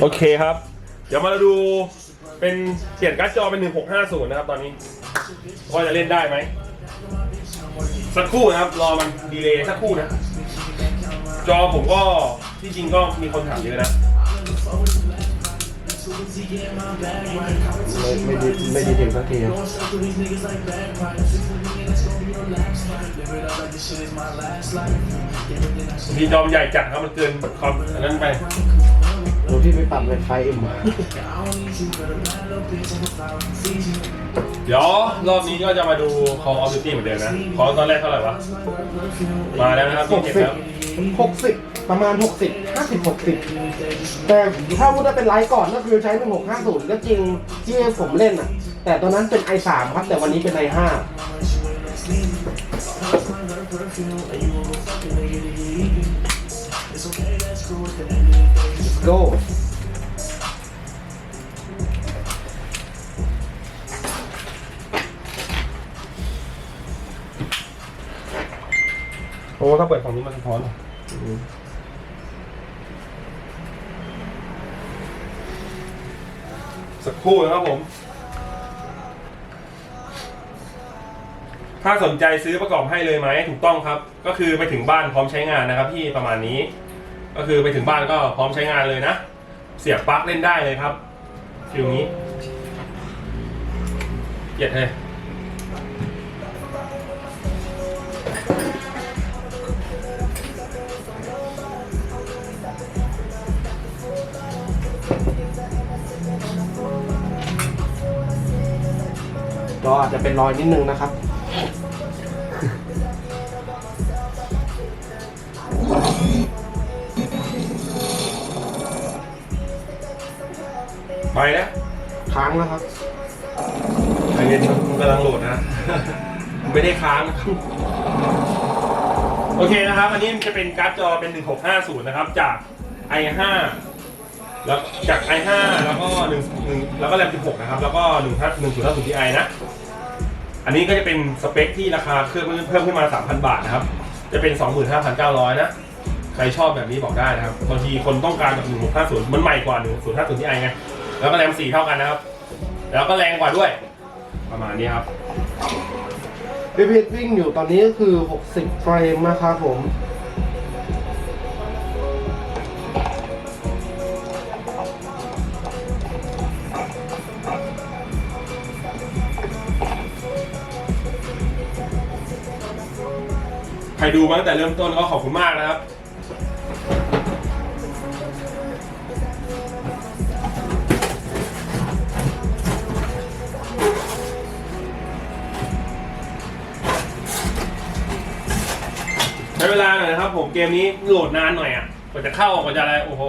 โอเคครับ เดี๋ยวมาดูเป็นเปลี่ยนการ์ดจอเป็น 1650 นะครับตอนนี้พอจะเล่นได้ไหม สักครู่นะครับ รอมันดีเลย์สักครู่นะ จอผมก็ที่จริงก็มีคนถามเยอะนะ ไม่ไม่ดีไม่ดีถึงสักทีครับ มีจอมใหญ่จัดครับมันเกินความอันนั้นไปโอ้พี่ไปปรับเลยไฟเอ็มเดี๋ยวรอบนี้ก็จะมาดู Call of Duty เหมือนเดิมนะ ขอตอนแรกเท่าไหร่วะ มาแล้วนะครับหกเจ็ดสิบแล้วหกสิบประมาณหกสิบห้าสิบหกสิบแต่ถ้าพูดว่าเป็นไลฟ์ก่อนก็คือใช้หนึ่งหกห้าศูนย์ก็จริงที่ผมเล่นอะ แต่ตอนนั้นเป็น i 3 ครับ แต่วันนี้เป็น i 5 Let's go โอ้ถ้าเปิดฝั่งนี้มันสะท้อนเหรอสักครู่นะครับผม ถ้าสนใจซื้อประกอบให้เลยไหมถูกต้องครับ ก็คือไปถึงบ้านพร้อมใช้งานนะครับพี่ประมาณนี้ ก็คือไปถึงบ้านก็พร้อมใช้งานเลยนะ เสียบปลั๊กเล่นได้เลยครับฟิลนี้เหยียดเลยก็อาจจะเป็นรอยนิดนึงนะครับ ไปแล้วค้างแล้วครับไอเย็นมันกำลังโหลดนะ ไม่ได้ค้างนะครับโอเคนะครับ อันนี้จะเป็นการ์ดจอเป็น 1650 นะครับ จาก i5 แล้วจาก i5 แล้วก็1 1แล้วก็แรม16 นะครับ แล้วก็1 1050 Ti นะ อันนี้ก็จะเป็นสเปคที่ราคาเครื่องเพิ่มขึ้นมา 3,000 บาทนะครับ จะเป็น 25,900 นะ ใครชอบแบบนี้บอกได้นะครับ บางทีคนต้องการแบบ1650 มันใหม่กว่า 1050 Ti ไง แล้วก็แรม4เท่ากันนะครับ แล้วก็แรงกว่าด้วย ประมาณนี้ครับพี่พีทวิ่งอยู่ตอนนี้ก็คือ 60 เฟรมนะครับผม ใครดูมาตั้งแต่เริ่มต้นก็ขอบคุณมากนะครับ วลาหน่อยนะครับ ผมเกมนี้โหลดนานหน่อยอะกว่าจะเข้ากว่าจะอะไรโอ้โห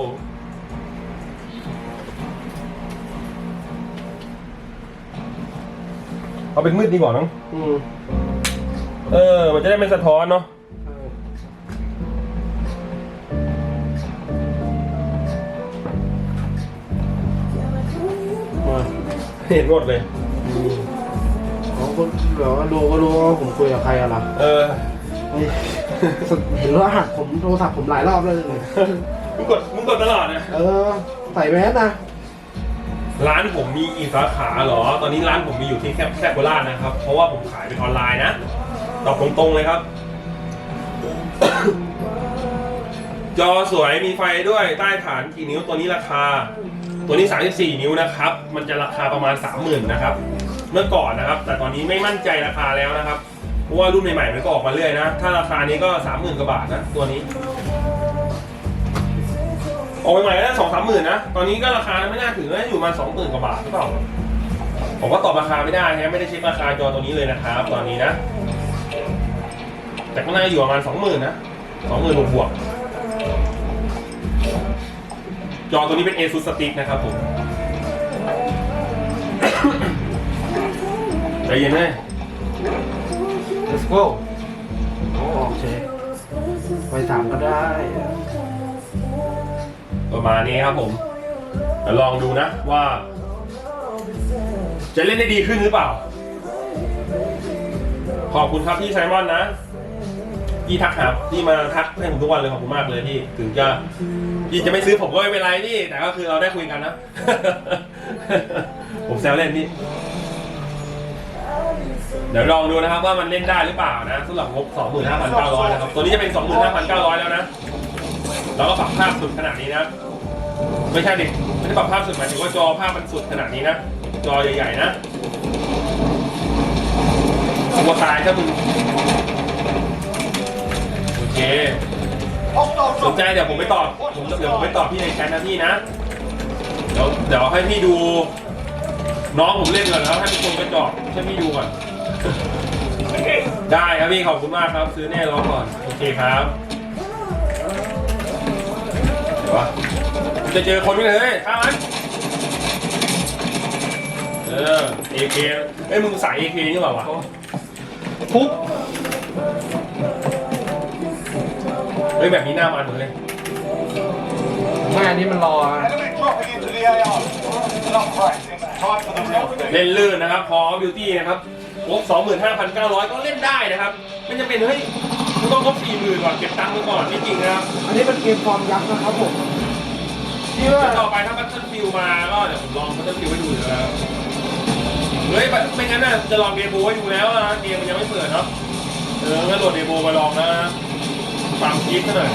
เอาเป็นมืดดีกว่าน้องอืมเออ มันจะได้ไม่สะท้อนเนาะมาเห็นหมดเลยเขาก็เดี๋ยวดูก็รู้ว่าผมคุยกับใครอะล่ะเออ นี่ เห็นรหัสผมโทรศัพท์ผมหลายรอบเลยมึงกดมึงกดตลอดนะ เออ ใส่แมสนะร้านผมมีอีกสาขาเหรอ ตอนนี้ร้านผมมีอยู่ที่แคบแคบโคราชนะครับ เพราะว่าผมขายเป็นออนไลน์นะ ตอบตรงๆเลยครับ จอสวยมีไฟด้วยใต้ฐานกี่นิ้วตัวนี้ราคา ตัวนี้ 34 นิ้วนะครับ มันจะราคาประมาณ 30,000นะครับ เมื่อก่อนนะครับ แต่ตอนนี้ไม่มั่นใจราคาแล้วนะครับ เพราะว่ารุ่นใหม่ๆมันก็ออกมาเรื่อยนะ ถ้าราคานี้ก็30,000กว่าบาทนะตัวนี้ ออกใหม่ๆก็สองสามหมื่นนะ ตอนนี้ก็ราคาไม่น่าถึงนะอยู่มาสองหมื่นกว่าบาทหรือเปล่า ผมก็ตอบราคาไม่ได้นะไม่ได้เช็คราคาจอตัวนี้เลยนะครับ ตอนนี้นะ แต่ก็น่าอยู่ประมาณสองหมื่นนะสองหมื่นบวกจอตัวนี้เป็น ASUS Stick นะครับผมใจเย็นเลย let's go โอ้โอเคไปถามก็ได้ ประมาณนี้ครับผมเดี๋ยวลองดูนะว่า จะเล่นได้ดีขึ้นหรือเปล่า ขอบคุณครับพี่ไซมอนนะพี่ทักหาพี่มาทักให้ผมทุกวันเลยขอบคุณมากเลยพี่ถึงจะพี่จะไม่ซื้อผมก็ไม่เป็นไรพี่ แต่ก็คือเราได้คุยกันนะ ผมแซวเล่นพี่ เดี๋ยวลองดูนะครับว่ามันเล่นได้หรือเปล่านะสำหรับงบ25,900นะครับ ตัวนี้จะเป็น 25,900 แล้วนะแล้วก็ปรับภาพสุดขนาดนี้นะ ไม่ใช่ดิไม่ได้ปรับภาพสุดหมายถึงว่าจอภาพมันสุดขนาดนี้นะ จอใหญ่ๆนะตัวตายถ้ามึงโอเคสนใจเดี๋ยวผมไปตอบผมเดี๋ยวผมไปตอบพี่ในแชทนะพี่นะ เดี๋ยวเดี๋ยวให้พี่ดู น้องผมเล่นก่อนแล้วให้เป็นคนกระจอกให้พี่ดูก่อนได้ครับพี่ขอบคุณมากครับ ซื้อแน่รอก่อน โอเคครับเดี๋ยววะจะเจอคนด้วยเลยข้ามมันเออเอเคเอ้ยมึงสายเอเคนี่เปล่าวะฟุกเฮ้ยแบบนี้หน้ามันเลยไม่อันนี้มันรอ Enemy dropping into the AR. Not practice. Time for the real thing. เล่นลื่นนะครับ พอบิวตี้นะครับงบ25,900 ก็เล่นได้นะครับ ไม่จำเป็นเฮ้ยมึงต้องงบ40,000ก่อนเก็บตังค์ไปก่อนไม่จริงนะครับ อันนี้เป็นเกมฟอร์มยักษ์นะครับผมที่ว่าเดี๋ยวต่อไปถ้าบัตเทิลฟิวมาก็เดี๋ยวผมลองบัตเทิลฟิวให้ดูอยู่แล้วเฮ้ยแบบไม่งั้นน่ะจะลองเดโบให้ดูแล้วนะเกมมันยังไม่เปิดเนาะเอองั้นโหลดเดโบมาลองนะฟังคลิปซะหน่อย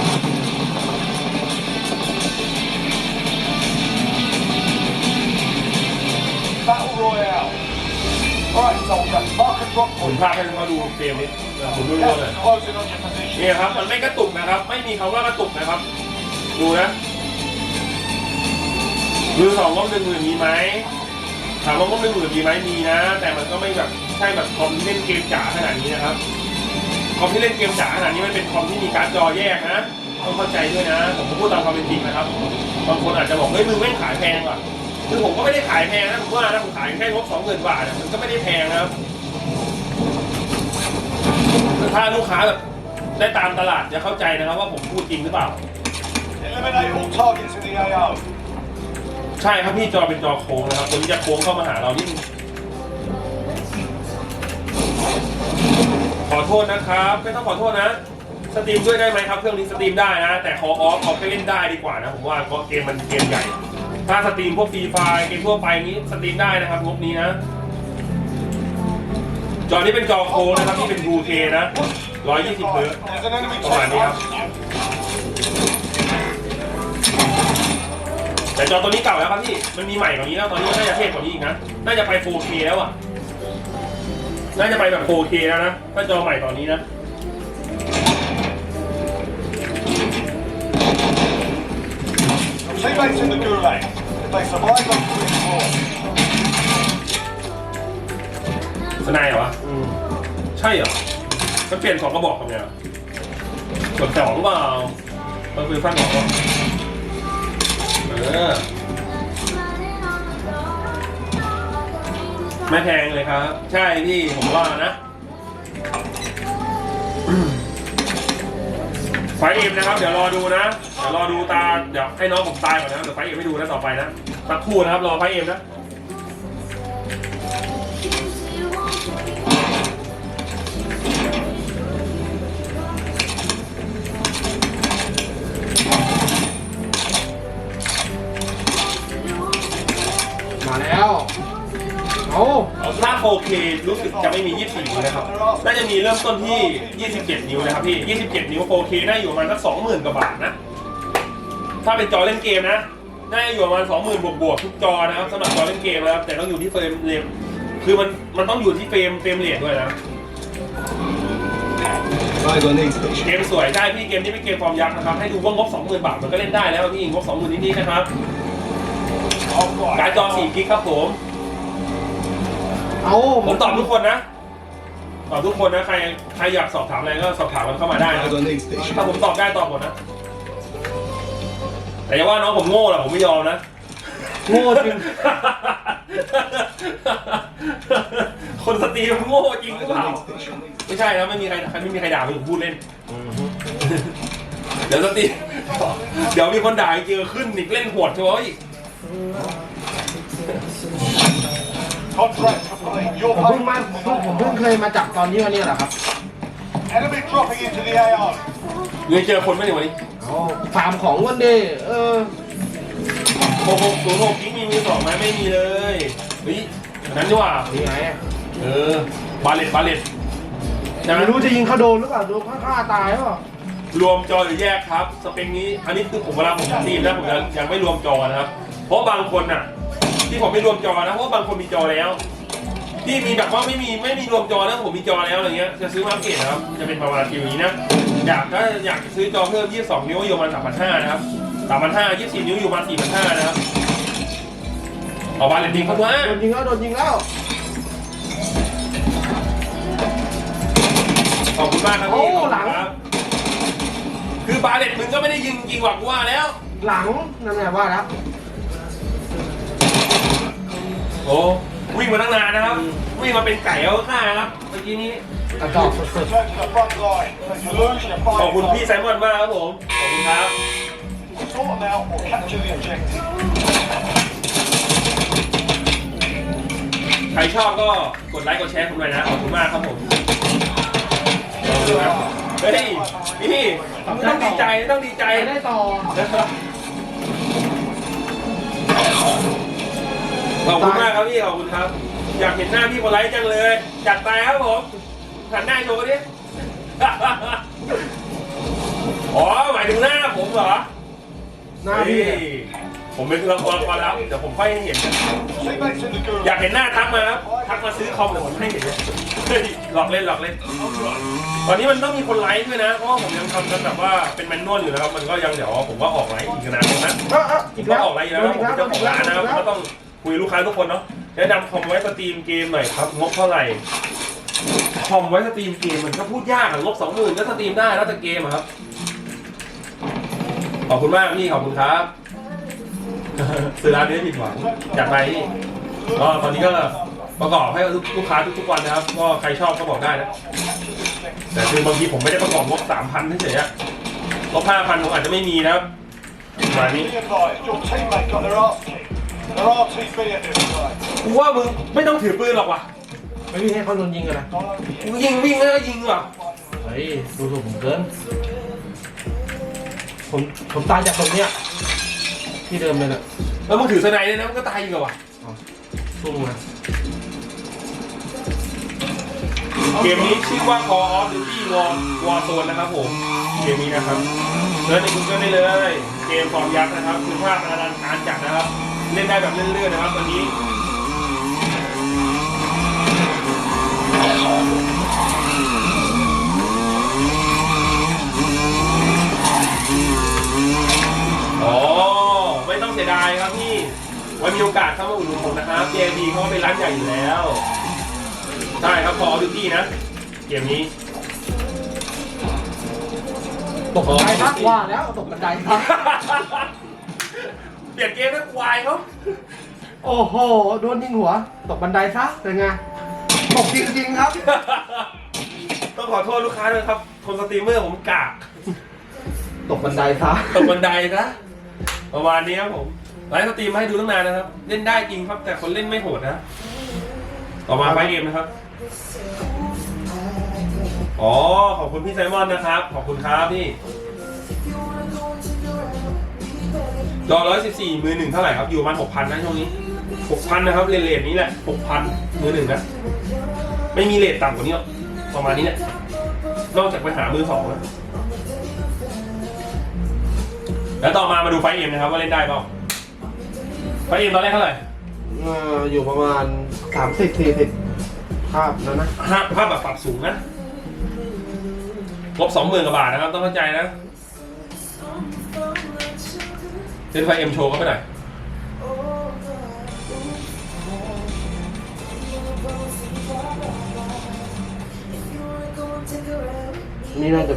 ผม point. พาให้เขาดูเกมนี้ผมดูด้วยเลย Gas is closing on your position. นี่ยครับ มันไม่กระตุกนะครับ ไม่มีคำว่ากระตุกนะครับ ดูนะมือสองงบหนึ่งหมื่นมีไหมถามว่างบหนึ่งหมื่นมีไหมมีนะ แต่มันก็ไม่แบบใช่แบบคอมที่เล่นเกมจ๋าขนาดนี้นะครับคอมที่เล่นเกมจ๋าขนาดนี้มันเป็นคอมที่มีการ์ดจอแยกนะต้องเข้าใจด้วยนะ ผมก็พูดตามความเป็นจริงนะครับบางคนอาจจะบอกเฮ้ยมึงไม่งขายแพงว่ะ คือผมก็ไม่ได้ขายแพงนะผมว่านะผมขายแค่งบสองหมื่นบาทอะมันก็ไม่ได้แพงนะครับถ้าลูกค้าแบบได้ตามตลาดจะเข้าใจนะครับว่าผมพูดจริงหรือเปล่า Eliminate all targets in the AO. ใช่ครับพี่จอเป็นจอโค้งนะครับตัวนี้จะโค้งเข้ามาหาเรานี่ขอโทษนะครับ ไม่ต้องขอโทษนะ สตรีมด้วยได้ไหมครับ เครื่องนี้สตรีมได้นะ แต่ขอออฟเอาไปเล่นได้ดีกว่านะ ผมว่าเพราะเกมมันเกมใหญ่ ถ้าสตรีมพวกฟรีไฟเกมทั่วไปนี้สตรีมได้นะครับงบนี้นะ จอนี้เป็นจอโค้งนะครับที่เป็น 2K นะ120เฮิร์ตซ์ There's an enemy ประมาณนี้ครับแต่จอตัวนี้เก่าแล้วครับพี่ มันมีใหม่กว่านี้แล้ว ตอนนี้นน่าจะเทพกว่านี้อีกนะ น่าจะไป 4K แล้วอะ น่าจะไปแบบ 4K แล้วนะ ถ้าจอใหม่ตอนนี้นะ Teammates in the gulag. If they survive, they'll clear floor. สนายเหรอวะใช่เหรอ มันเปลี่ยนสองกระบอกทำไงอะกดสองเปล่ามันคือฟันสอเปล่าเออ ไม่แพงเลยครับ ใช่พี่ผมว่านะ ไฟเอ็มนะครับ เดี๋ยวรอดูนะ เดี๋ยวรอดูตา เดี๋ยวให้น้องผมตายก่อนนะ เดี๋ยวไฟเอ็มไม่ดูนะต่อไปนะสักครู่นะครับ รอไฟเอ็มนะ มาแล้ว เอาถ้า 4K รู้สึกจะไม่มี 24 นิ้วนะครับ น่าจะมีเริ่มต้นที่ 27 นิ้วนะครับพี่ 27 นิ้ว 4K น่าอยู่ประมาณสัก 20,000 กว่าบาทนะ ถ้าเป็นจอเล่นเกมนะ น่าจะอยู่ประมาณ 20,000 บวกบวกๆทุกจอนะครับสำหรับจอเล่นเกมนะครับ แต่ต้องอยู่ที่เฟรมเรทคือมัน มันต้องอยู่ที่เฟรม เฟรมเรทด้วยนะ Eyes on aid station. เกมสวยใช่พี่ เกมนี้เป็นเกมฟอร์มยักษ์นะครับ ให้ดูว่างบ 20,000 บาทมันก็เล่นได้แล้วพี่งบ 20,000นิดๆนะครับ Alright. การ์ดจอ 4 กิกครับผม เอาผมตอบทุกคนนะ ตอบทุกคนนะ ใครใครอยากสอบถามอะไรก็สอบถามกันเข้ามาได้นะ Eyes on aid station. ถ้าผมตอบได้ตอบหมดนะ แต่อย่าว่าน้องผมโง่หรอกผมไม่ยอมนะ โง่จริง คนสตรีมันโง่จริงหรือ Eyes เปล่า on aid station. ไม่ใช่นะไม่มีใครใครไม่มีใครด่าผมพูดเล่น เดี๋ยวสตรีเดี๋ยวมีคนด่าอีกเจอขึ้นอีกเล่นโหดเฉยอีก Contract complete. Your ผมเพิ่งมา payment ผมเพิ่งเคยมาจับตอนนี้วันนี้แหละครับ Enemy dropping into the AO. เงยเจอคนไหมเนี่ยวันนี้เอาฟาร์มของวันดีเออโอ้โหศูนย์หกกิ๊กมีมือสองไหมไม่มีเลยเฮ้ยอันนั้นดีกว่านี่ไงเออบาเลตบาเลตใช่ไหมไม่รู้จะยิงเขาโดนหรือเปล่าโดนเขาฆ่าตายหรือเปล่ารวมจอหรือแยกครับ สเปคนี้อันนี้คือผมเวลาผมสตรีมนะผมยังยังไม่รวมจอนะครับ เพราะบางคนน่ะ ที่ผมไม่รวมจอนะเพราะว่าบางคนมีจอแล้ว ที่มีแบบว่าไม่มีไม่มีรวมจอนะผมมีจอแล้วอะไรเงี้ยจะซื้อมาอัปเกรดนะครับจะเป็นประมาณฟิวนี้นะอยากถ้าอยากซื้อจอเพิ่ม 22 นิ้วอยู่ประมาณ3,500นะครับ3,500 24 นิ้วอยู่ประมาณ4,500นะครับเอาบาเลนดิ้งเข้ามาโดนยิงแล้วโดนยิงแล้วขอบคุณมากครับโอ้พี่ขอบคุณหลังครับคือบาเลตมึงก็ไม่ได้ยิงยิงหวักว่าแล้ว หลังนั่นแหละว่าแล้ว โอ้วิ่งมาตั้งนานนะครับ วิ่งมาเป็นไก่เอาข้าครับเมื่อกี้นี้กระจอกสุด Return to the front line. If you lose, you ขอบ fight คุณพี่ it ไซมอนมากครับผมขอบคุณครับ Sort them out or capture the objective. ใครชอบก็กดไลค์กดแชร์ผมหน่อยนะขอบคุณมากครับผมขอบคุณครับเฮ้ยพี่มึงต้องดีใจต้องดีใจๆไปได้ต่อ ขอบคุณมากครับพี่ขอบคุณครับ อยากเห็นหน้าพี่คนไลค์จังเลย จัดไปครับผมหันหน้าโชว์ดิอ๋อหมายถึงหน้าผมเหรอหน้าพี่เฮ้ยผมเป็นละครละครแล้วเดี๋ยวผมค่อยให้เห็น Teammates in the อยาก gulag. เห็นหน้าทักมาครับทักมาซื้อคอมเดี๋ยวผมให้เห็นเฮ้ยหลอกเล่นหลอกเล่นตอนนี้มันต้องมีคนไลค์ด้วยนะเพราะว่าผมยังทำกันแบบว่าเป็นแมนนวลอยู่นะครับมันก็ยังเดี๋ยวผมก็ออกไลค์อีกนะนะเอ้าเอ้าอีอีกกแล้แล้ววออกไลค์อีกแล้วผมเป็นเจ้าของร้านนะครับผมก็ต้อง คุยลูกค้าทุกคนเนาะแนะนำคอมไว้สตรีมเกมหน่อยครับงบเท่าไหร่คอมไว้สตรีมเกมมันก็พูดยากอะงบสองหมื่นก็สตรีมได้แล้วแต่เกมอะครับ ขอบคุณมากพี่ขอบคุณครับ ซื้อร้านนี้ไม่ผิดหวังจัดไปนี่ก็ตอนนี้ก็ประกอบให้ลูกค้าทุกๆวันนะครับ ก็ใครชอบก็บอกได้นะ แต่คือบางทีผมไม่ได้ประกอบงบสามพันเฉยๆงบห้าพันผมอาจจะไม่มีนะครับประมาณนี้ Be advised, your teammate got their arse kicked. Their RTB at this time. กูว่ามึงไม่ต้องถือปืนหรอกว่ะไม่มีให้เขาโดนยิงกันนะกูยิงวิ่งแล้วก็ยิงว่ะเฮ้ยดูถูกผมเกิน ผมผมตายจากตรงเนี้ยที่เดิมเลยน่ะแล้วมึงถือสไนด์เลยนะมันก็ตายอีกอะว่ะซุ่มมาเกมนี้ชื่อว่า Call of Duty War Warzone นะครับผม เกมนี้นะครับเซิร์ชใน Google ได้เลย เกมฟอร์มยักษ์นะครับคุณภาพอลังการจัดนะครับ เล่นได้แบบเลื่อนๆนะครับวันนี้อ๋อไม่ต้องเสียดายครับพี่ไว้มีโอกาสเข้ามาอุดหนุนผมนะครับ JB เขาเป็นร้านใหญ่อยู่แล้วใช่ครับ Call of Duty นะ เกมนี้ตกบันไดพักว่าแล้วตกบันไดพัก เปลี่ยนเกมแล้วควายเขาโอ้โห โดนยิงหัว ตกบันไดซะเป็นไง ตกจริงๆครับ ต้องขอโทษลูกค้าด้วยครับคนสตรีมเมอร์ผมกากตกบันไดซะ ตกบันไดนะประมาณนี้ครับผมไลฟ์สตรีมมาให้ดูตั้งนานนะครับ เล่นได้จริงครับ แต่คนเล่นไม่โหดนะ ต่อมาไฟเกมนะครับ อ๋อ ขอบคุณพี่ไซมอนนะครับ ขอบคุณครับพี่ จอร้อยสิบสี่มือหนึ่งเท่าไหร่ครับ อยู่ประมาณหกพันนะช่วงนี้หกพันนะครับเรทๆนี้แหละหกพันมือหนึ่งนะ ไม่มีเรทต่ำกว่านี้หรอกประมาณนี้แหละนอกจากไปหามือสองนะแล้วต่อมามาดูไฟเอ็มนะครับว่าเล่นได้เปล่าไฟเอ็มตอนแรกเท่าไหร่เอ่ออยู่ประมาณสามสิบสี่สิบภาพนั้นนะภาพภาพแบบปรับสูงนะลบสองหมื่นกว่าบาทนะครับ ต้องเข้าใจนะ เล่นไฟเอ็มโชว์ก็ไม่ได้นี่น่าจะ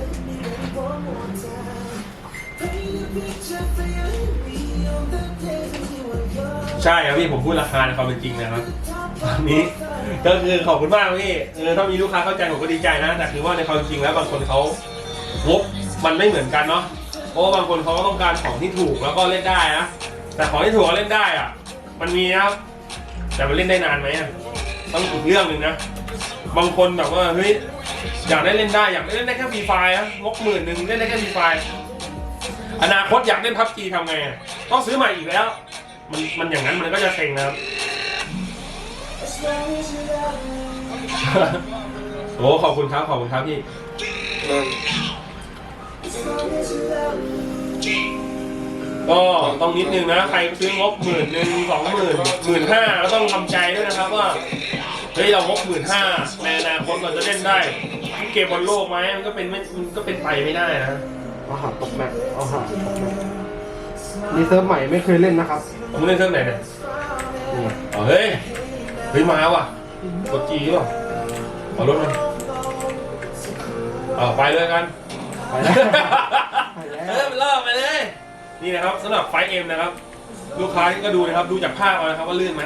ใช่ครับพี่ผมพูดราคาในความเป็นจริงนะครับตอนนี้ก็คือขอบคุณมากพี่เออถ้ามีลูกค้าเข้าใจผมก็ดีใจนะแต่คือว่าในความจริงแล้วบางคนเขางบมันไม่เหมือนกันเนาะ เพราะว่าบางคนเขาก็ต้องการของที่ถูกแล้วก็เล่นได้นะ แต่ของที่ถูกเล่นได้อะมันมีนะครับ แต่มันเล่นได้นานไหมอะต้องอีกเรื่องหนึ่งนะ บางคนแบบว่าเฮ้ยอยากได้เล่นได้อยากได้เล่นได้แค่ฟรีไฟนะงบหมื่นหนึ่งเล่นได้แค่ฟรีไฟอนาคตอยากเล่นพับจีทำไงอะต้องซื้อใหม่อีกแล้ว มันมันอย่างนั้นมันก็จะเซ็งนะครับ โอ้ขอบคุณครับขอบคุณครับพี่ ก็ต้องนิดนึงนะ ใครซื้องบหมื่นหนึ่งสองหมื่นหมื่นห้าก็ต้องทำใจด้วยนะครับว่าเฮ้ยเรางบหมื่นห้าในอนาคตเราจะเล่นได้เกมบอลโลกไหมมันก็เป็นไม่มันก็เป็นไปไม่ได้นะเอาหาตกแมปเอาหาตกแมปนี่เซิร์ฟใหม่ไม่เคยเล่นนะครับผมเล่นเครื่องไหนเนี่ยนี่ไงอ๋อเฮ้ยเฮ้ยมาว่ะกดจีว่ะเอารถมันเอาไปเลยกัน ไปแล้วไปแล้วเออมันเริ่มไปเลย นี่นะครับสำหรับไฟเอ็มนะครับ ลูกค้าก็ดูนะครับ ดูจากภาพเอานะครับว่าลื่นไหม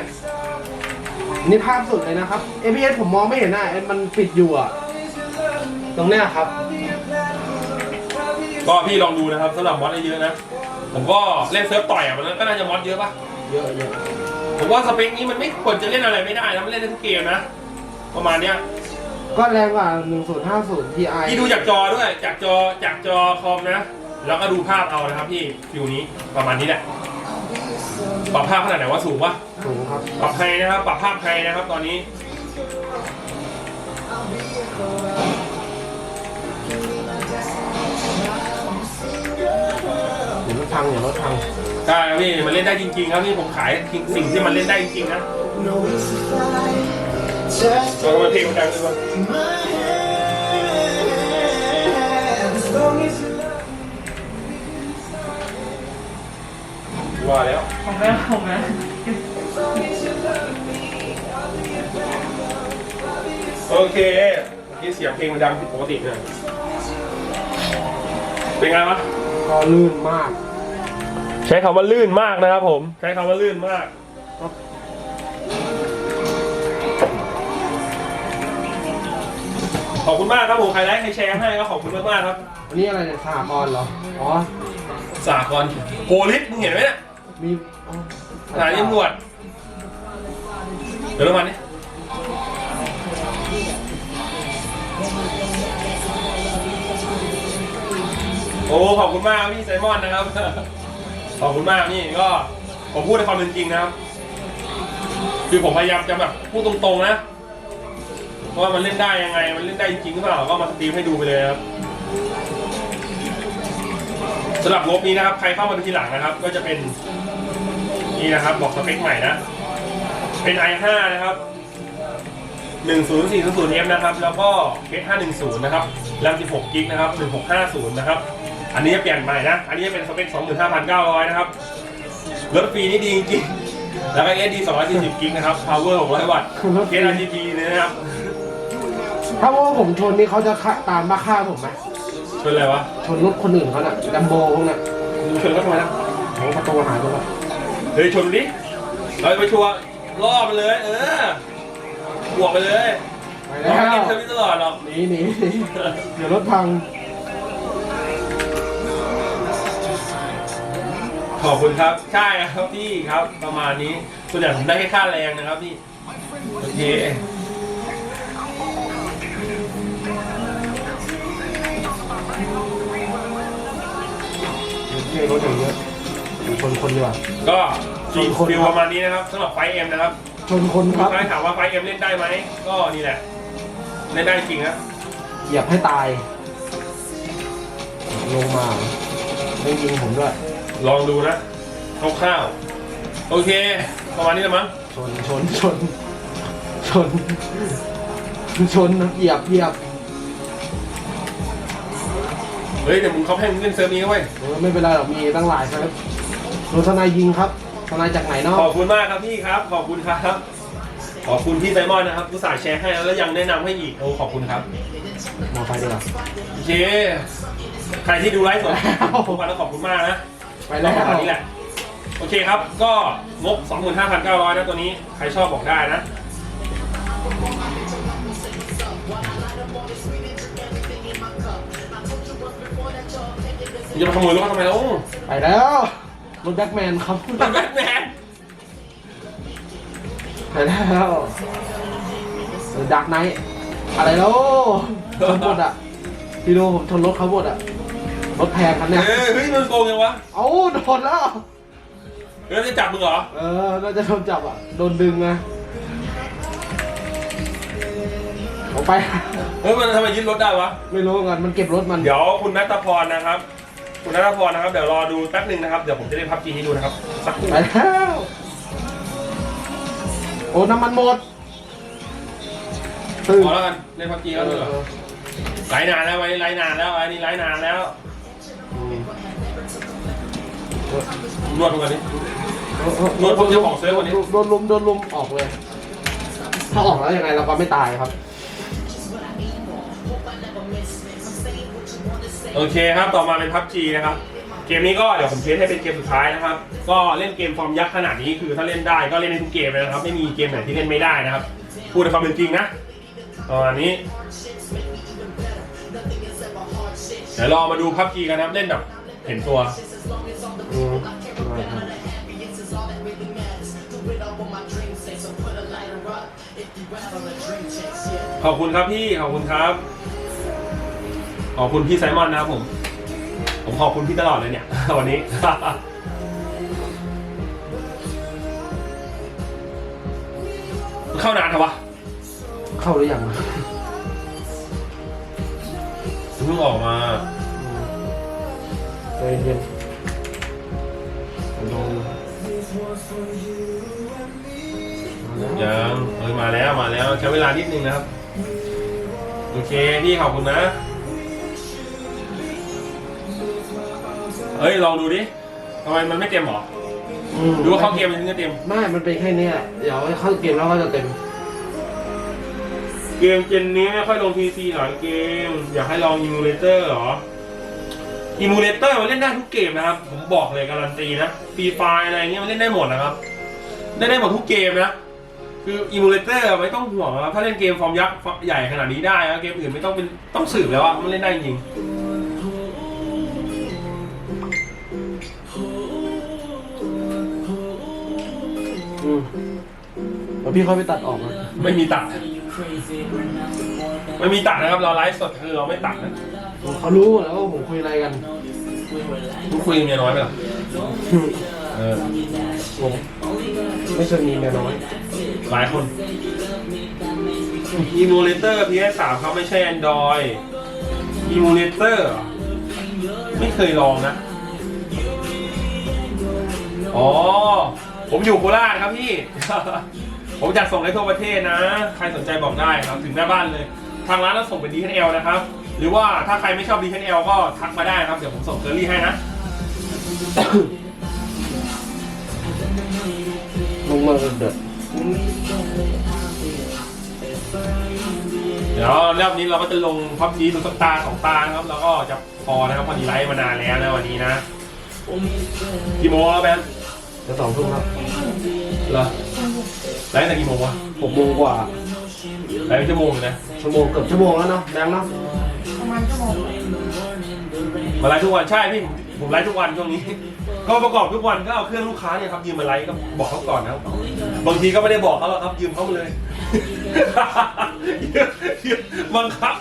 นี่ภาพสุดเลยนะครับ APS ผมมองไม่เห็นอะมันปิดอยู่อะตรงเนี้ยครับ ก็พี่ลองดูนะครับสำหรับมอดเยอะๆนะ ผมก็เล่นเซิร์ฟต่อยอะมันก็น่าจะมอดเยอะป่ะเยอะเยอะผมว่าสเปคนี้มันไม่ควรจะเล่นอะไรไม่ได้นะมันเล่นได้ทุกเกมนะ ประมาณเนี้ย ก็แรงกว่า 1050 Ti พี่ดูจากจอด้วย จากจอจากจอคอมนะ แล้วก็ดูภาพเอานะครับพี่ฟิวนี้ประมาณนี้แหละ ปรับภาพขนาดไหนว่าสูงปะสูงครับปรับไฮนะครับ ปรับภาพไฮนะครับ ตอนนี้เดี๋ยวรถพังเดี๋ยวรถพังใช่ครับพี่มันเล่นได้จริงๆครับพี่ผมขายสิ่งที่มันเล่นได้จริงๆนะ เรามาเพลงดังเลยว่าว่าแล้วของแม่ของแม่โอเคเมื่อกี้เสียงเพลงมันดังผิดปกติเลยเป็นไงวะก็ลื่นมาก ใช้คำว่าลื่นมากนะครับผม ใช้คำว่าลื่นมาก อบคุณมากครับผมใครไลค์ใครแชร์ให้ก็ขอบคุณมากมากๆครับอันนี้อะไรเนี่ยสหกรณ์เหรอ อ๋อ สากรณ์โกลิสมึงเห็นไหมเนี่ยมีอ๋อสถานีตำรวจเดี๋ยวลงมานี่โอ้ขอบคุณมากครับพี่ไซมอนนะครับ ขอบคุณมากนี่ก็ผมพูดในความเป็นจริงนะครับ คือผมพยายามจะแบบพูดตรงๆนะ ว่ามันเล่นได้ยังไง มันเล่นได้จริงหรือเปล่า ก็มาสตรีมให้ดูไปเลยครับสำหรับงบนี้นะครับ ใครเข้ามาดูทีหลังนะครับ ก็จะเป็นนี่นะครับ บอกสเปคใหม่นะ เป็น i5 นะครับ 10400F นะครับ แล้วก็ H510 นะครับแรม16กิกนะครับ 1650 นะครับ อันนี้จะเปลี่ยนใหม่นะ อันนี้จะเป็นสเปค 25,900 นะครับ รถฟรีนี่ดีจริงๆแล้วก็ SD 240กิกนะครับ power 600 วัตต์รถฟรี HRGB เลยนะครับ ถ้าว่าผมชนนี่เขาจะฆ่าตามมาฆ่าผมไหมเป็นอะไรวะชนรถคนอื่นเขาน่ะดัมโบพวกน่ะมึงชนก็ทำไมนะของประตูหายไปแล้วเฮ้ยชนดิเราไปชัวร์ล่อไปเลย เออบวกไปเลยไปเราแล้ไม่วกินเทอร์วิสตลอดหรอกหนีหนีหนีเดี๋ยวรถพังขอบคุณครับ ใช่ครับพี่ครับประมาณนี้ส่วนใหญ่ผมได้แค่ค่าแรงนะครับพี่โอเค เท่รถอย่างเยอะชนคนดีกว่า ก็ขอบคุณฟิลประมาณนี้นะครับสำหรับไฟเอ็มนะครับชนคนคลูรักบ ค้าถามว่าไฟเอ็มเล่นได้ไหมก็นี่แหละเล่นได้จริงนะเหยียบให้ตาย ลงมาไม่ยิงผมด้วย ลองดูนะคร่าวๆโอเค ประมาณนี้ละมั้งชนชนชน ชน ชนเหยียบเหยียบ เฮ้ยแต่มึงเขาให้มึงเล่นเซิร์ฟนี้นะเว้ยเออไม่เป็นไรหรอกมีตั้งหลายครับโดนทนายยิงครับทนายจากไหนเนาะขอบคุณมากครับพี่ครับ ขอบคุณครับ ขอบคุณพี่ไซมอนนะครับผู้สาห์แชร์ให้แล้วยังแนะนำให้อีกโอ้ขอบคุณครับมอไซค์ดีกว่าโอเคใครที่ดูไลฟ์สดทุกวันแล้วขอบคุณมากนะไปแล้วประมาณนี้แหละโอเคครับ ก็งบ 25,900นะตัวนี้ ใครชอบบอกได้นะ อย่ามาขโมยรถเขาทำไมล่ะไปแล้วรถแบ็คแมนครับแบทแมนไปแล้วดักไนท์อะไรแล้วชนหมดอะพี่ดูผมชนรถเขาหมดอะรถแพงคันเนี้ยเอ้ยเฮ้ยมันโกงยังวะเอ้าโดนแล้วเฮ้ยจะจับมึงเหรอเออน่าจะโดนจับอะโดนดึงนะออกไปเฮ้ยมันทำไมยึดรถได้วะไม่รู้เหมือนกันมันเก็บรถมัน เดี๋ยวคุณนัทพรนะครับ คุณนัทพรนะครับ เดี๋ยวรอดูแป๊บหนึ่งนะครับ เดี๋ยวผมจะเล่นพับจีให้ดูนะครับ สักครู่ไปแล้วโอ้น้ำมันหมดตึงพอแล้วกันเล่นพับจีก็ดูเหรอไลฟ์นานแล้วไว้ไลฟ์นานแล้วไอ้นี่ไลฟ์นานแล้วนวดทุกวันนี้โดนพวกเจ้าของเซิร์ฟวันนี้ โดนลุมโดนลุมออกเลย ถ้าออกแล้วยังไงเราก็ไม่ตายครับ โอเคครับ ต่อมาเป็นพับจีนะครับ เกมนี้ก็เดี๋ยวผมเทสให้เป็นเกมสุดท้ายนะครับ ก็เล่นเกมฟอร์มยักษ์ขนาดนี้คือถ้าเล่นได้ก็เล่นในทุกเกมเลยนะครับ ไม่มีเกมไหนที่เล่นไม่ได้นะครับ พูดในความเป็นจริงนะประมาณนี้ เดี๋ยวรอมาดูพับจีกันนะครับ เล่นแบบเห็นตัวขอบคุณครับพี่ ขอบคุณครับ ขอบคุณพี่ไซมอนนะครับผม ผมขอบคุณพี่ตลอดเลยเนี่ย วันนี้มันเข้านานเหรอวะเข้าหรือยังเพิ่งออกมาใจเย็นลงยังเออมาแล้วมาแล้วใช้เวลานิดนึงนะครับ โอเค พี่ขอบคุณนะ เฮ้ยลองดูดิทำไมมันไม่เต็มหรออืมหรือว่าเข้าเกมมันถึงจะเต็มไม่ มันเป็นแค่เนี้ยเดี๋ยวเข้าเกมแล้วก็จะเต็ม เกมเจนนี้ไม่ค่อยลง PC หรอเกม อยากให้ลอง Emulator เหรอ Emulator มันเล่นได้ทุกเกมนะครับ ผมบอกเลยการันตีนะฟรีไฟอะไรเงี้ยมันเล่นได้หมดนะครับเล่นได้หมดทุกเกมนะ คือ Emulator ไม่ต้องห่วงนะครับถ้าเล่นเกมฟอร์มยักษ์ใหญ่ขนาดนี้ได้นะเกมอื่นไม่ต้องเป็นต้องสืบแล้วอะมันเล่นได้จริง อืมแล้วพี่ค่อยไปตัดออกนะไม่มีตัดไม่มีตัดนะครับ เราไลฟ์สดคือเราไม่ตัดนะเขารู้แล้วว่าผมคุยอะไรกัน ทุกคุยเมียน้อยไปหรอเออผมไม่เคยมีเมียน้อย หลายคน Emulator PS3 ครับไม่ใช่ Android Emulator เหรอไม่เคยลองนะ อ๋อ ผมอยู่โคราชครับพี่ ผมจัดส่งให้ทั่วประเทศนะ ใครสนใจบอกได้ครับ ถึงหน้าบ้านเลย ทางร้านเราส่งเป็น DHL นะครับ หรือว่าถ้าใครไม่ชอบ DHL ก็ทักมาได้ครับ เดี๋ยวผมส่งเคอรี่ให้นะ ลงมาเดือดเดี๋ยวรอบนี้เราก็จะลงพับจีดูสักตาสองตานะครับ แล้วก็จะพอนะครับพอดีไลฟ์มานานแล้วนะวันนี้นะกี่โมงแล้วแบน จะสองทุ่มครับเหรอไลฟ์ตั้งแต่กี่โมงวะหกโมงกว่าไลฟ์เป็นชั่วโมงเลยนะชั่วโมงเกือบชั่วโมงแล้วเนาะแดงเนาะประมาณชั่วโมงมาไลฟ์ทุกวันใช่พี่ผมผมไลฟ์ทุกวันช่วงนี้ ก็ประกอบทุกวันก็เอาเครื่องลูกค้าเนี่ยครับยืมมาไลฟ์ก็บอกเขาก่อนนะครับบางทีก็ไม่ได้บอกเขาหรอกครับยืมเขามาเลยยืมบังคับ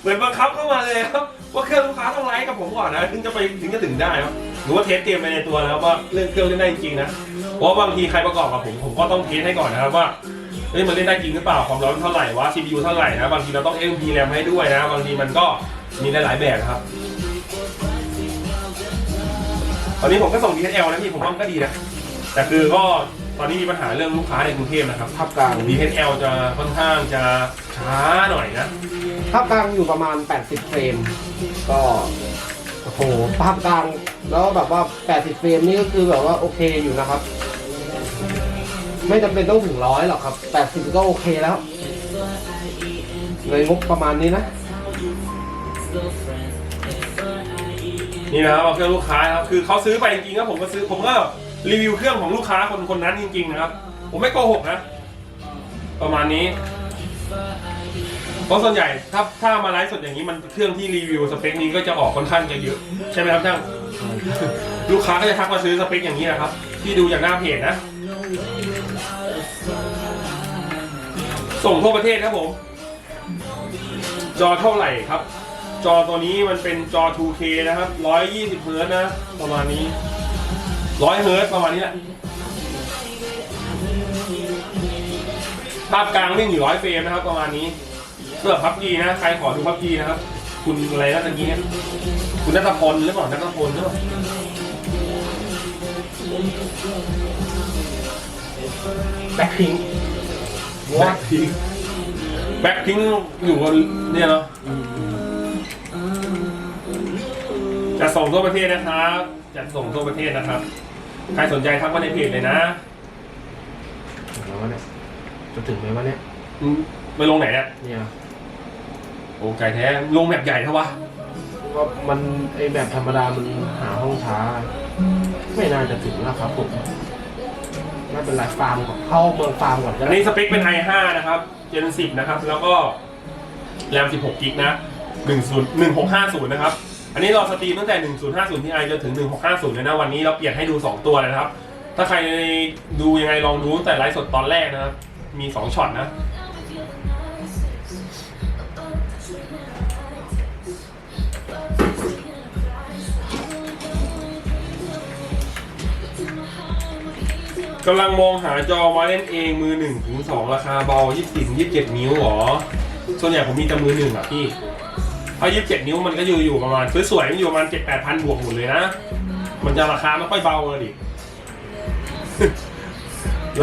เหมือนบังคับเข้ามาเลยครับ ว่าเครื่องลูกค้าต้องไลฟ์กับผมก่อนนะถึงจะไปถึงจะถึงได้ครับหรือว่าเทสเตรียมไปในตัวแล้วว่าเรื่องเครื่องเล่นได้จริงๆนะเพราะว่าบางทีใครประกอบกับผมผมก็ต้องเทสให้ก่อนนะครับว่าเฮ้ยมันเล่นได้จริงหรือเปล่าความร้อนเท่าไหร่วะ CPU เท่าไหร่นะบางทีเราต้อง MP RAM ให้ด้วยนะ บางทีมันก็มีหลายๆแบบนะครับตอนนี้ผมก็ส่ง DHL นะพี่ผมว่ามันก็ดีนะแต่คือก็ ตอนนี้มีปัญหาเรื่องลูกค้าในกรุงเทพนะครับภาพกลาง DHL จะค่อนข้างจะช้าหน่อยนะภาพกลางอยู่ประมาณ 80 เฟรม ก็โอ้โหภาพกลางแล้วแบบว่า 80 เฟรมนี่ก็คือแบบว่าโอเคอยู่นะครับ ไม่จำเป็นต้องถึงร้อยหรอกครับ 80 ก็โอเคแล้วเลยงบประมาณนี้นะ นี่นะครับเอาเครื่องลูกค้าครับคือเขาซื้อไปจริงๆครับผมก็ซื้อผมก็ รีวิวเครื่องของลูกค้าคนคนนั้นจริงๆนะครับ ผมไม่โกหกนะ ประมาณนี้ เพราะส่วนใหญ่ถ้าถ้ามาไลฟ์สดอย่างนี้มันเครื่องที่รีวิวสเปคนี้ก็จะออกค่อนข้างจะเยอะใช่ไหมครับท่านลูกค้าก็จะทักมาซื้อสเปคอย่างนี้นะครับ ที่ดูจากหน้าเพจนะ ส่งทั่วประเทศครับผม จอเท่าไหร่ครับ จอตัวนี้มันเป็นจอ 2K นะครับ 120เฮิร์ตซ์นะ ประมาณนี้ 100เฮิร์ตซ์ประมาณนี้แหละภาพกลางวิ่งอยู่ร้อยเฟรมนะครับ ประมาณนี้เพื่อพับจีนะ ใครขอดูพับจีนะครับ คุณอะไรนะตะกี้เนี่ยคุณนัทพลหรือเปล่านัทพลหรือเปล่าแบ็คพิงแบ็คพิงแบ็คพิงอยู่บนเนี่ยเนาะจะส่งทั่วประเทศนะครับ จะส่งทั่วประเทศนะครับ ใครสนใจทักมาในเพจเลยนะแล้ววะเนี่ยจะถึงไหมวะเนี่ยอืมไปลงไหนเนี่ยเนี่ยโอ้ไก่แท้ลงแบบใหญ่เท่าวะก็มันไอแบบธรรมดามันหาห้องช้า ไม่น่าจะถึงนะครับผมไม่เป็นไรฟาร์มก่อนเข้าเมืองฟาร์มก่อนก็อันได้นี้สเปคเป็น i5 นะครับ Gen 10 นะครับ แล้วก็แรม 16 กิกนะ10 1650 นะครับ อันนี้เราสตรีมตั้งแต่ 1050 Ti จนถึง 1650 เลยนะ วันนี้เราเปลี่ยนให้ดู 2 ตัวเลยนะครับ ถ้าใครดูยังไงลองดูตั้งแต่ไลฟ์สดตอนแรกนะครับ มี 2ช็อตนะกำลังมองหาจอมาเล่นเองมือหนึ่งถึงสองราคาเบายี่สิบยี่สิบเจ็ดนิ้วหรอ ส่วนใหญ่ผมมีแต่มือหนึ่งอะพี่ เพราะยี่สิบเจ็ดนิ้วมันก็อยู่อยู่ประมาณสวยๆมันอยู่ประมาณเจ็ดแปดพันบวกหมดเลยนะ มันจะราคาไม่ค่อยเบาเลยดิ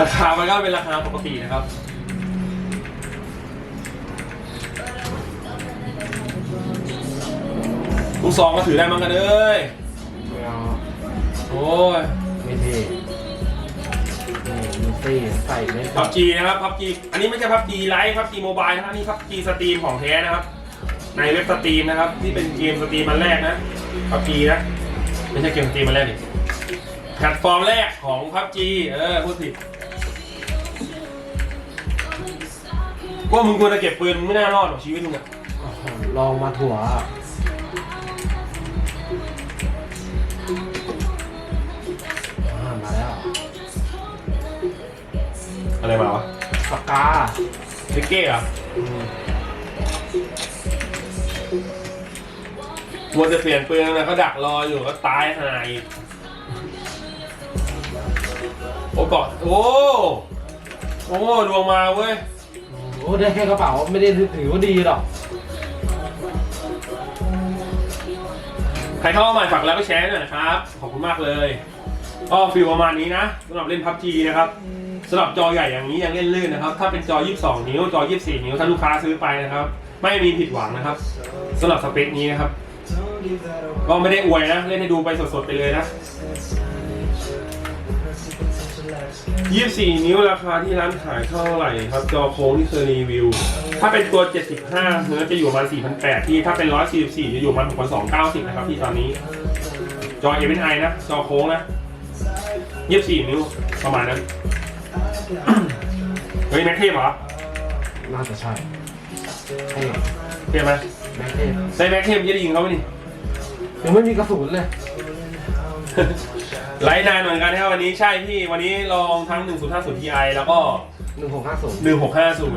ราคามันก็เป็นราคาปกตินะครับลูกซองก็ถือได้มั้งกันเอ้ยไม่เอาโอ้ยไม่เท่นี่มีซี่ใส่ไม่พับจีนะครับพับจีอันนี้ไม่ใช่พับจีไลฟ์พับจีโมบายนะครับนี่พับจีสตรีมของแท้นะครับ ในเว็บสตรีมนะครับ ที่เป็นเกมสตรีมมันแรกนะพับจีนะ ไม่ใช่เกมสตรีมมันแรกดิแพลตฟอร์มแรกของพับจีเออพูดผิดว่ามึงควรจะเก็บปืนมึงไม่น่ารอดหรอกชีวิตมึงอะลองมาถั่วอ่ามาแล้ว อะไรมาวะปากกาเิกเก้เหรอ มัวจะเปลี่ยนปืนนะก็ดักรออยู่ก็ตายหายโอ้กอนโอ้โอ้ดวงมาเว้ยโอ้ได้แค่กระเป๋าไม่ได้ถือว่าดีหรอกใครเข้ามาใหม่ฝากแล้วก็แชร์หน่อยนะครับ ขอบคุณมากเลยก็ฟิลประมาณนี้นะสำหรับเล่นพับจีนะครับสำหรับจอใหญ่อย่างนี้ยังเล่นลื่นนะครับ ถ้าเป็นจอ 22 นิ้ว จอ 24 นิ้ว ถ้าลูกค้าซื้อไปนะครับ ไม่มีผิดหวังนะครับสำหรับสเปคนี้นะครับ ก็ไม่ได้อวยนะ เล่นให้ดูไปสดๆไปเลยนะ24นิ้วราคาที่ร้านขายเท่าไหร่ครับจอโค้งที่เคยรีวิว ถ้าเป็นตัว 75เฮิร์ตซ์จะอยู่ประมาณ4,800ที่ถ้าเป็น 144 จะอยู่ประมาณ6,290 นะครับที่ตอนนี้ จอ MSI นะ จอโค้งนะ24 นิ้ว ประมาณนั้น เฮ้ย แม็กเทพเหรอ น่าจะใช่ใช่เทพไหมแม็กเทพใช้แม็กเทพจะได้ยิงเขาไหมนี่ ยังไม่มีกระสุนเลยไลฟ์นานเหมือนกันนะครับวันนี้ใช่พี่วันนี้ลองทั้ง 1050 Ti แล้วก็ หนึ่งหกห้าศูนย์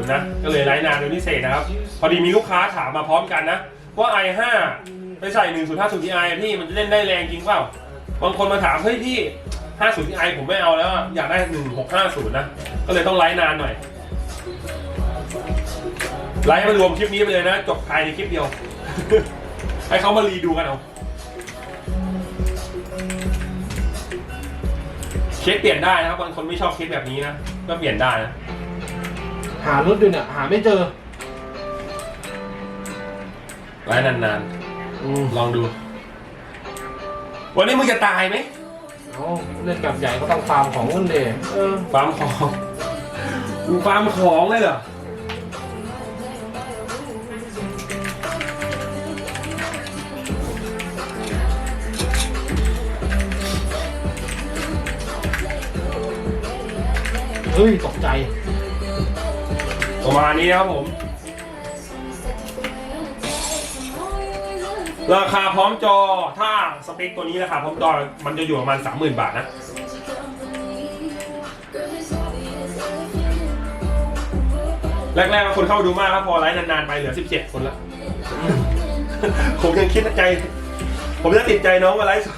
1650 นะ ก็เลยไลฟ์นานเป็นพิเศษนะครับ พอดีมีลูกค้าถามมาพร้อมกันนะ ว่า i5 ไปใส่ 1050 Ti พี่มันจะเล่นได้แรงจริงเปล่า บางคนมาถามเฮ้ยพี่ 50 Ti ผมไม่เอาแล้วอะอยากได้ 1650 นะ ก็เลยต้องไลฟ์นานหน่อย ไลฟ์ให้มันรวมคลิปนี้ไปเลยนะ จบภายในคลิปเดียว ให้เขามารีดูกันเอา เคสเปลี่ยนได้นะครับบางคนไม่ชอบเคสแบบนี้นะ ก็เปลี่ยนได้นะ หารถอยู่เนี่ย หาไม่เจอไว้นานอืมๆ ลองดู วันนี้มึงจะตายไหมเอาเล่นแบบใหญ่ก็ต้องฟาร์มของกันเดเออฟาร์มของมึงฟาร์มของเลยเหรอ เฮ้ยตกใจ ประมาณนี้นะครับผม ราคาพร้อมจอถ้าสเปคตัวนี้ราคาพร้อมจอมันจะอยู่ประมาณ 30,000 บาทนะ แรกๆคนเข้าดูมากครับพอไลฟ์นานๆไปเหลือ 17 คนละผมยังคิดในใจ ผมจะติดใจน้องมาไลฟ์สด